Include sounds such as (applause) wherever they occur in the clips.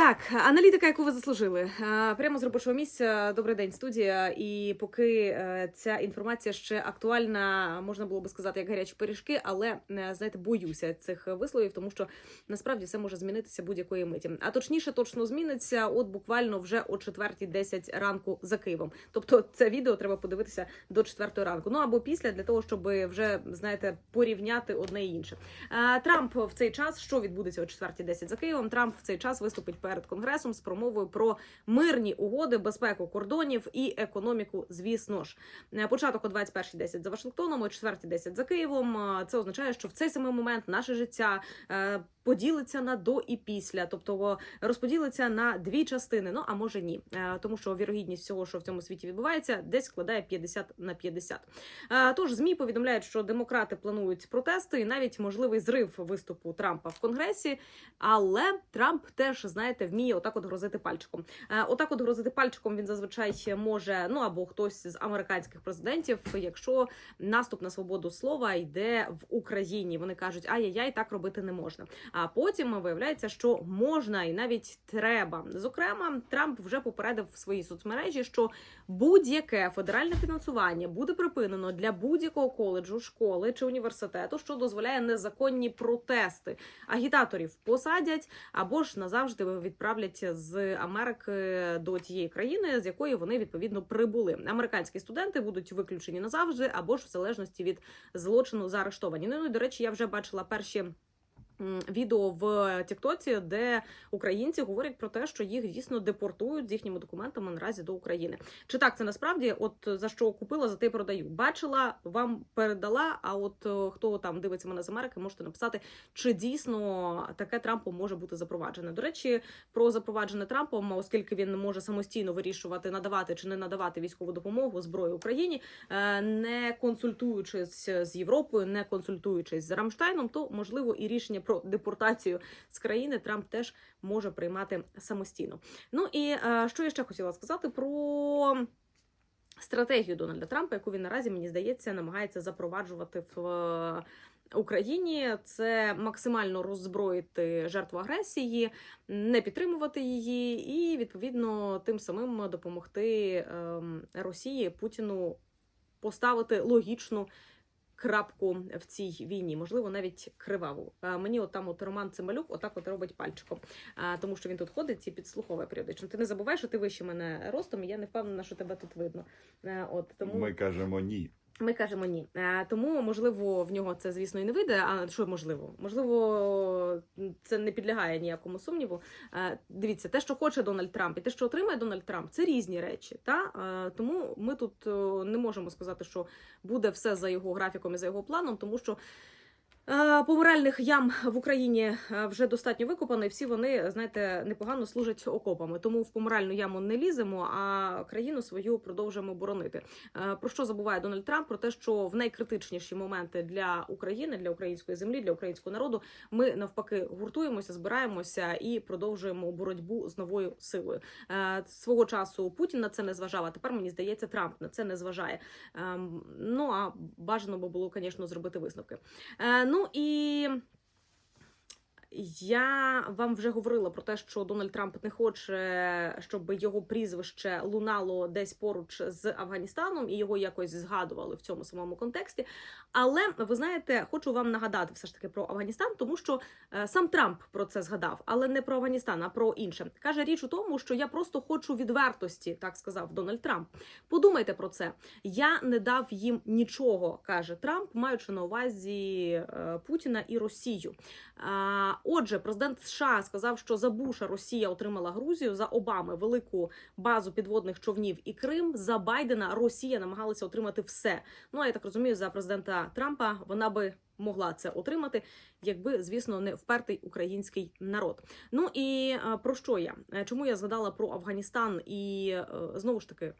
Так, аналітика, яку ви заслужили, Е, прямо з робочого місця. Добрий день, студія. І поки е, ця інформація ще актуальна, можна було би сказати, як гарячі пиріжки, але е, знаєте, боюся цих висловів, тому що насправді все може змінитися будь-якої миті. А точніше, точно зміниться, от буквально вже о 4.10 ранку за Києвом. Тобто, це відео треба подивитися до 4 ранку. Ну або після для того, щоб вже знаєте порівняти одне і інше. Трамп в цей час, що відбудеться о 4.10 за Києвом. Трамп в цей час виступить перед конгресом з промовою про мирні угоди, безпеку кордонів і економіку. Звісно ж, Е, початок о 21.10 за Вашингтоном, о 4.10 за Києвом. Е, Це означає, що в цей самий момент наше життя. е, Поділиться на до і після, тобто розподілиться на дві частини. Ну а може ні, тому що вірогідність всього, що в цьому світі відбувається, десь складає 50 на 50. Е, Тож змі повідомляють, що демократи планують протести і навіть можливий зрив виступу Трампа в конгресі. Але Трамп теж знаєте вміє отак от грозити пальчиком. Е, Отак, от грозити пальчиком він зазвичай може, ну або хтось з американських президентів, якщо наступ на свободу слова йде в Україні. Вони кажуть, ай-яй-яй, так робити не можна. А потім виявляється, що можна і навіть треба. Зокрема, Трамп вже попередив в своїй соцмережі, що будь-яке федеральне фінансування буде припинено для будь-якого коледжу, школи чи університету, що дозволяє незаконні протести. Агітаторів посадять або ж назавжди відправлять з Америки до тієї країни, з якої вони відповідно прибули. Американські студенти будуть виключені назавжди, або ж в залежності від злочину заарештовані. Ну і до речі, я вже бачила перші. Відео в Тіктоці, де українці говорять про те, що їх дійсно депортують з їхніми документами наразі до України. Чи так це насправді? От за що купила, за те й продаю. Бачила, вам передала. А от е, хто там дивиться мене з Америки, можете написати, чи дійсно таке Трампом може бути запроваджене. До речі, про запроваджене Трампом, оскільки він може самостійно вирішувати, надавати чи не надавати військову допомогу зброю Україні, е, не консультуючись з Європою, не консультуючись з Рамштайном, то можливо і рішення про депортацію з країни Трамп теж може приймати самостійно. Ну і е, що я ще хотіла сказати про. Стратегію Дональда Трампа, яку він наразі мені здається, намагається запроваджувати в е, Україні, це максимально роззброїти жертву агресії, не підтримувати її, і відповідно тим самим допомогти ем, Росії Путіну поставити логічну. Крапку в цій війні, можливо, навіть криваву. Мені от там от Роман Цималюк отак от робить пальчиком, тому що він тут ходить і підслуховує періодично. Ти не забувай, що ти вище мене ростом, і я не впевнена, що тебе тут видно. Е, От тому Ми кажемо ні. Ми кажемо ні. Е, Тому, можливо, в нього це, звісно, і не вийде. А що можливо? Можливо, це не підлягає ніякому сумніву. Е, Дивіться, те, що хоче Дональд Трамп, і те, що отримає Дональд Трамп, це різні речі. Та? Е, Тому ми тут не можемо сказати, що буде все за його графіком і за його планом, тому що. Е, Помиральних ям в Україні е, вже достатньо викопано, і всі вони, знаєте, непогано служать окопами. Тому в помиральну яму не ліземо, а країну свою продовжуємо боронити. Е, Про що забуває Дональд Трамп? Про те, що в найкритичніші моменти для України, для української землі, для українського народу ми навпаки гуртуємося, збираємося і продовжуємо боротьбу з новою силою. Е, Свого часу Путін на це не зважав. А тепер мені здається, Трамп на це не зважає. Ем, Ну а бажано би було, звісно, зробити висновки. Ну і. Я вам вже говорила про те, що Дональд Трамп не хоче, щоб його прізвище лунало десь поруч з Афганістаном і його якось згадували в цьому самому контексті. Але ви знаєте, хочу вам нагадати все ж таки про Афганістан, тому що е, сам Трамп про це згадав, але не про Афганістан, а про інше. Каже річ у тому, що я просто хочу відвертості, так сказав Дональд Трамп. Подумайте про це. Я не дав їм нічого, каже Трамп, маючи на увазі е, Путіна і Росію. Отже, президент США сказав, що за Буша Росія отримала Грузію, за Обами велику базу підводних човнів і Крим. За Байдена Росія намагалася отримати все. Ну а я так розумію, за президента Трампа вона би. Могла це отримати, якби звісно не впертий український народ. Ну і е, про що я? Е, Чому я згадала про Афганістан і е, знову ж таки.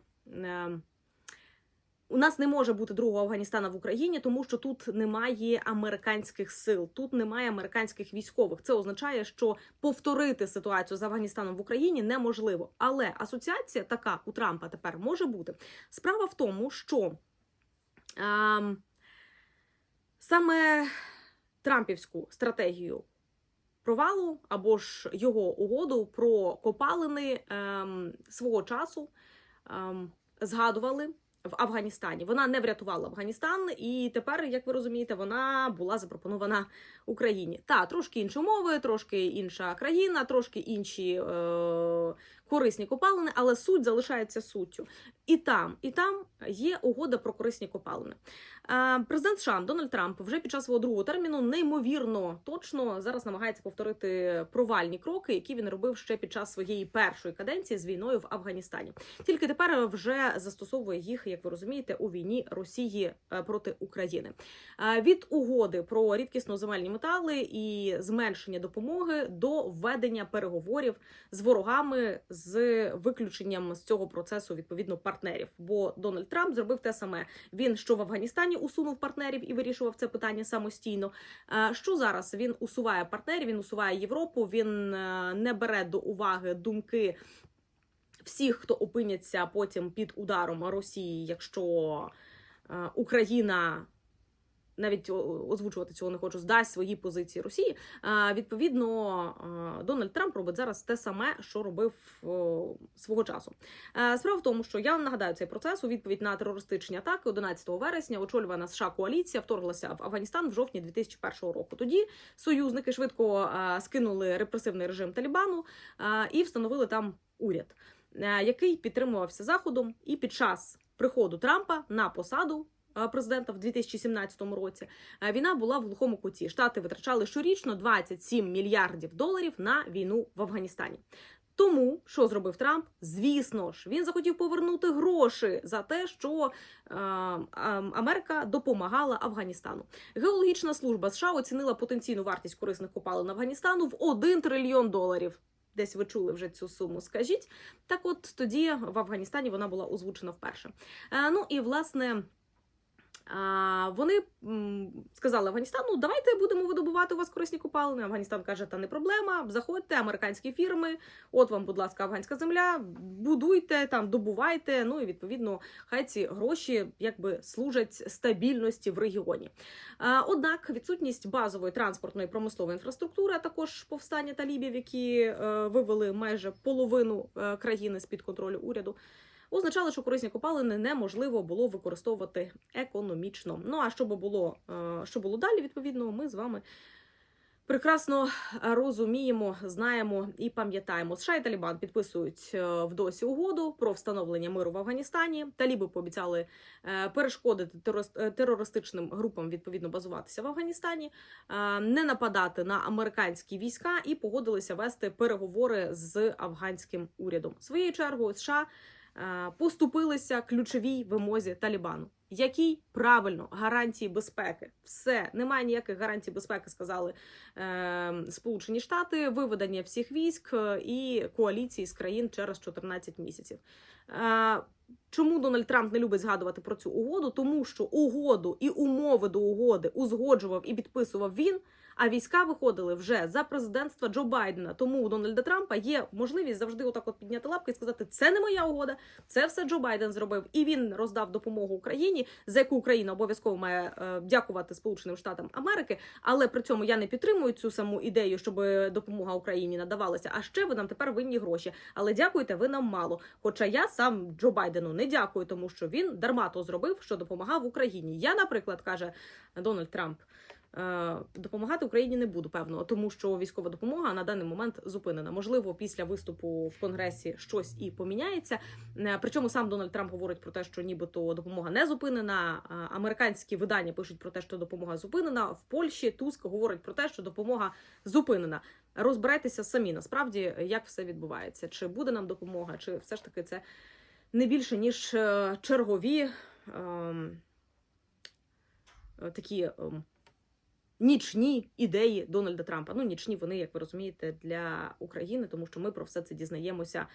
У нас не може бути другого Афганістана в Україні, тому що тут немає американських сил, тут немає американських військових. Це означає, що повторити ситуацію з Афганістаном в Україні неможливо. Але асоціація така у Трампа тепер може бути. Справа в тому, що ем, саме Трампівську стратегію провалу або ж його угоду про копалини ем, свого часу ем, згадували в Афганістані. Вона не врятувала Афганістан, і тепер, як ви розумієте, вона була запропонована Україні. Та трошки інші мови, трошки інша країна, трошки інші е, корисні копалини, але суть залишається суттю. І там, і там є угода про корисні копалини. Президент США Дональд Трамп вже під час свого другого терміну неймовірно точно зараз намагається повторити провальні кроки, які він робив ще під час своєї першої каденції з війною в Афганістані. Тільки тепер вже застосовує їх, як ви розумієте, у війні Росії е, проти України. Від угоди про рідкісно земельні метали і зменшення допомоги до введення переговорів з ворогами з виключенням з цього процесу відповідно партнерів. Бо Дональд Трамп зробив те саме. Він що в Афганістані усунув партнерів і вирішував це питання самостійно. Е, Що зараз він усуває партнерів, він усуває Європу. Він е, не бере до уваги думки всіх, хто опиняться потім під ударом Росії, якщо е, Україна. Навіть озвучувати цього не хочу, здасть свої позиції Росії. Відповідно, Дональд Трамп робить зараз те саме, що робив свого часу. Справа в тому, що я вам нагадаю цей процес у відповідь на терористичні атаки 11 вересня. Очолювана США коаліція вторглася в Афганістан в жовтні 2001 року. Тоді союзники швидко скинули репресивний режим Талібану і встановили там уряд, який підтримувався заходом. І під час приходу Трампа на посаду. Е, Президента в 2017 році е, війна була в глухому куті. Штати витрачали щорічно 27 мільярдів доларів на війну в Афганістані. Тому що зробив Трамп? Звісно ж, він захотів повернути гроші за те, що е, е, Америка допомагала Афганістану. Геологічна служба США оцінила потенційну вартість корисних копалин Афганістану в 1 трильйон доларів. Десь ви чули вже цю суму, скажіть. Так, от тоді в Афганістані вона була озвучена вперше. Е, ну і власне. Вони сказали Афганістану, давайте будемо видобувати у вас корисні копалини. Афганістан каже, та не проблема. Заходьте, американські фірми. От вам, будь ласка, афганська земля. Будуйте там, добувайте. Ну і відповідно, хай ці гроші якби служать стабільності в регіоні. Однак відсутність базової транспортної промислової інфраструктури, а також повстання талібів, які е, вивели майже половину е, країни з під контролю уряду означали, що корисні копалини неможливо було використовувати економічно. Ну а що було, е, що було далі, відповідно, ми з вами. Прекрасно розуміємо, знаємо і пам'ятаємо. США і Талібан підписують е, в досі угоду про встановлення миру в Афганістані. Таліби пообіцяли е, перешкодити терорис- терористичним групам відповідно базуватися в Афганістані, не нападати на американські війська і погодилися вести переговори з афганським урядом. Своєю чергою США поступилися ключовій вимозі Талібану. Якій правильно гарантії безпеки? Все немає ніяких гарантій безпеки, сказали е, Сполучені Штати, виведення всіх військ е, і коаліції з країн через 14 місяців. Е, Чому Дональд Трамп не любить згадувати про цю угоду? Тому що угоду і умови до угоди узгоджував і підписував він. А війська виходили вже за президентства Джо Байдена. Тому у Дональда Трампа є можливість завжди отак от підняти лапки і сказати: це не моя угода, це все Джо Байден зробив. І він роздав допомогу Україні, за яку Україна обов'язково має е, дякувати Сполученим Штатам Америки. Але при цьому я не підтримую цю саму ідею, щоб допомога Україні надавалася. А ще ви нам тепер винні гроші. Але дякуйте, ви нам мало. Хоча я сам Джо Байдену не дякую, тому що він дарма то зробив, що допомагав Україні. Я, наприклад, каже Дональд Трамп. е, Допомагати Україні не буду, певно, тому що військова допомога на даний момент зупинена. Можливо, після виступу в конгресі щось і поміняється. Е, Причому сам Дональд Трамп говорить про те, що нібито допомога не зупинена. Американські видання пишуть про те, що допомога зупинена. В Польщі Туск говорить про те, що допомога зупинена. Розбирайтеся самі насправді, як все відбувається. Чи буде нам допомога, чи все ж таки це не більше ніж е, чергові ем, е, такі. ем, Нічні ідеї Дональда Трампа. Ну, нічні вони, як ви розумієте, для України, тому що ми про все це дізнаємося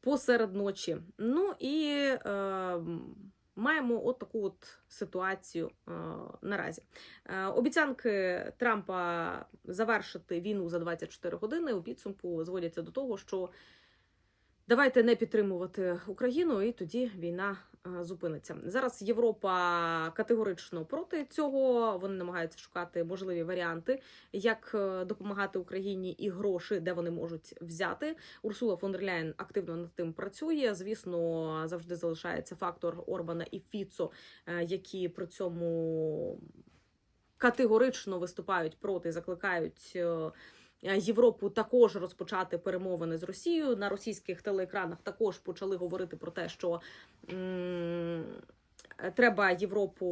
посеред ночі. Ну і е, маємо от таку от ситуацію е, наразі. Е, обіцянки Трампа завершити війну за 24 години у підсумку зводяться до того, що Давайте не підтримувати Україну, і тоді війна е, зупиниться. Зараз Європа категорично проти цього. Вони намагаються шукати можливі варіанти, як е, допомагати Україні і гроші, де вони можуть взяти. Урсула фон дер активно над тим працює. Звісно, завжди залишається фактор Орбана і Фіцо, е, які при цьому категорично виступають проти, закликають. Е, Європу також розпочати перемовини з Росією на російських телеекранах. Також почали говорити про те, що треба Європу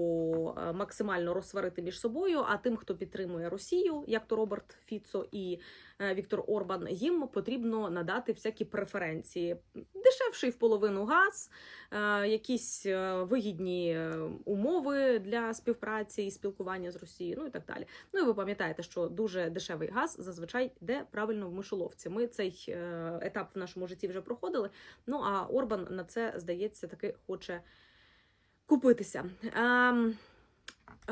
е, максимально розсварити між собою. А тим, хто підтримує Росію, як то Роберт Фіцо і е, Віктор Орбан, їм потрібно надати всякі преференції. Дешевший в половину газ, е, якісь е, вигідні е, умови для співпраці і спілкування з Росією, ну і так далі. Ну і ви пам'ятаєте, що дуже дешевий газ зазвичай йде правильно в мишоловці. Ми цей е, етап в нашому житті вже проходили. Ну а Орбан на це здається таки хоче купитися. Ем,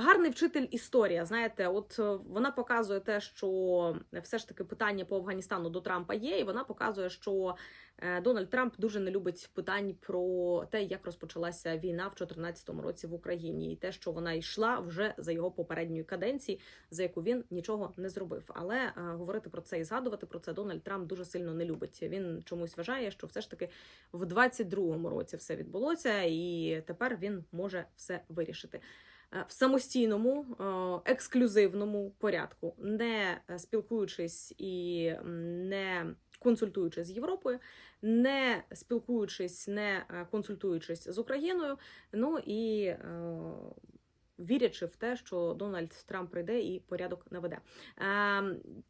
Гарний вчитель історія. Знаєте, от е, вона показує те, що все ж таки питання по Афганістану до Трампа є, і вона показує, що е, Дональд Трамп дуже не любить питань про те, як розпочалася війна в 2014 році в Україні, і те, що вона йшла вже за його попередньої каденції, за яку він нічого не зробив. Але е, говорити про це і згадувати про це Дональд Трамп дуже сильно не любить. Він чомусь вважає, що все ж таки в 22-му році все відбулося, і тепер він може все вирішити. Е, В самостійному е, ексклюзивному порядку, не е, спілкуючись і не консультуючись з Європою, не спілкуючись, не консультуючись з Україною. Ну і вірячи в те, що Дональд Трамп прийде і порядок наведе. Е,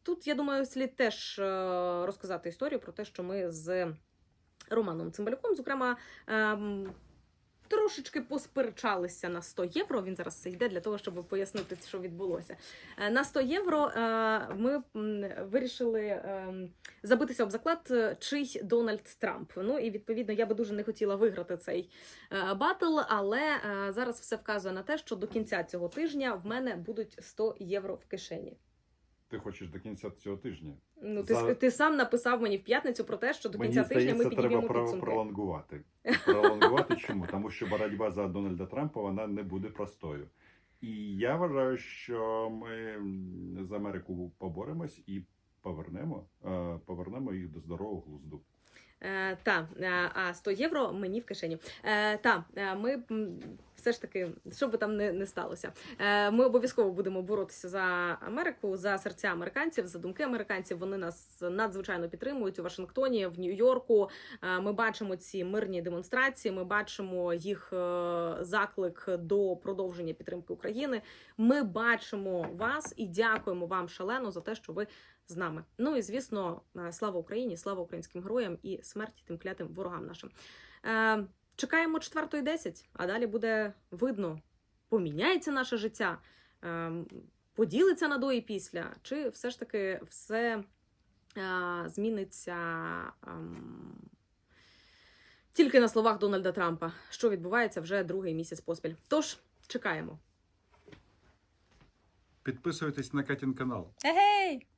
Тут я думаю, слід теж розказати історію про те, що ми з Романом Цимбалюком, зокрема. Трошечки посперечалися на 100 євро. Він зараз це йде для того, щоб пояснити, що відбулося. Е, На 100 євро е, ми вирішили ем, забитися об заклад, е, чий Дональд Трамп. Ну і відповідно я би дуже не хотіла виграти цей батл, але зараз все вказує на те, що до кінця цього тижня в мене будуть 100 євро в кишені. Ти хочеш до кінця цього тижня? Ну ти, За- ти сам написав мені в п'ятницю про те, що до Мені кінця тижня здається, ми підіймемо треба підсумки. пролонгувати. (laughs) Пролонгувати чому? Тому що боротьба за Дональда Трампа вона не буде простою. І я вважаю, що ми з Америку поборемось і повернемо, е, повернемо їх до здорового глузду. Е, та, е, а 100 євро мені в кишені. Е, та, ми все ж таки, що би там не, не сталося, ми обов'язково будемо боротися за Америку, за серця американців, за думки американців. Вони нас надзвичайно підтримують у Вашингтоні, в Нью-Йорку. Ми бачимо ці мирні демонстрації. Ми бачимо їх заклик до продовження підтримки України. Ми бачимо вас і дякуємо вам шалено за те, що ви з нами. Ну і звісно, е, слава Україні, слава українським героям і смерть тим клятим ворогам нашим. Е, чекаємо 4.10, а далі буде видно, поміняється наше життя, е, поділиться на до і після, чи все ж таки все е, зміниться. ем, тільки на словах Дональда Трампа, що відбувається вже другий місяць поспіль. Тож чекаємо. Підписуйтесь на Катін канал. Егей!